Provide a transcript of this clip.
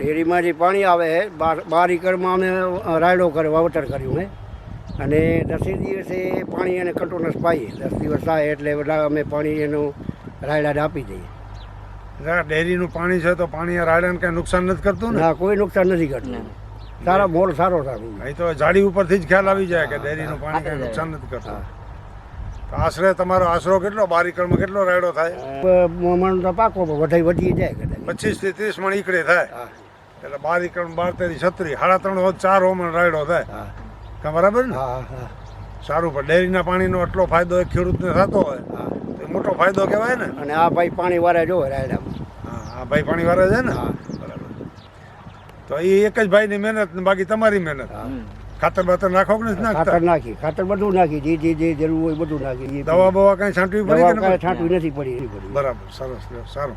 ડેરીમાં જે પાણી આવે છે બાર બાર એકરમાં અમે રાયડો કર્યો વાવતર કર્યું હે અને દસે દિવસે પાણી એને કન્ટિન્યુઅસ પાઈએ. દસ દિવસ થાય એટલે બધા અમે પાણી એનું રાયડા આપી દઈએ. ડેરીનું પાણી છે તો પાણી રાયડાને કંઈ નુકસાન નથી કરતું ને? હા કોઈ નુકસાન નથી કરતું. સારા મોર સારો સારું અહીં તો ઝાડી ઉપરથી જ ખ્યાલ આવી જાય કે ડેરીનું પાણી કંઈ નુકસાન નથી કરતું. તો આશરે તમારો આશરો કેટલો? બાર એકરમાં કેટલો રાયડો થાય? મણ તો પાકો વધારે વધી જાય કદાચ પચીસથી ત્રીસ મણ ઈકડે થાય. હા. એટલે બાર એકર બાર તેરી છત્રી સાડા ત્રણ હોત ચાર હોમણ રાયડો થાય. હા. કા બરાબર ને? હા હા. સારું પણ ડેરીના પાણીનો આટલો ફાયદો એ ખેડૂતને થતો હોય તો મોટો ફાયદો કહેવાય ને? અને આ ભાઈ પાણી વારે જો રાયડામાં. હા આ ભાઈ પાણી વારે છે ને? હા. બરાબર. તો એ એક જ ભાઈની મહેનત ને બાકી તમારી મહેનત. ખાતર બાતર નાખો કે નથી નાખતા? ખાતર નાખી ખાતર બધું નાખી જે જે જે જરૂર હોય બધું નાખી. દવા બવા કઈ છાંટવી પડી કાંઈ છાંટવી નથી પડી બરાબર સરસ સારું.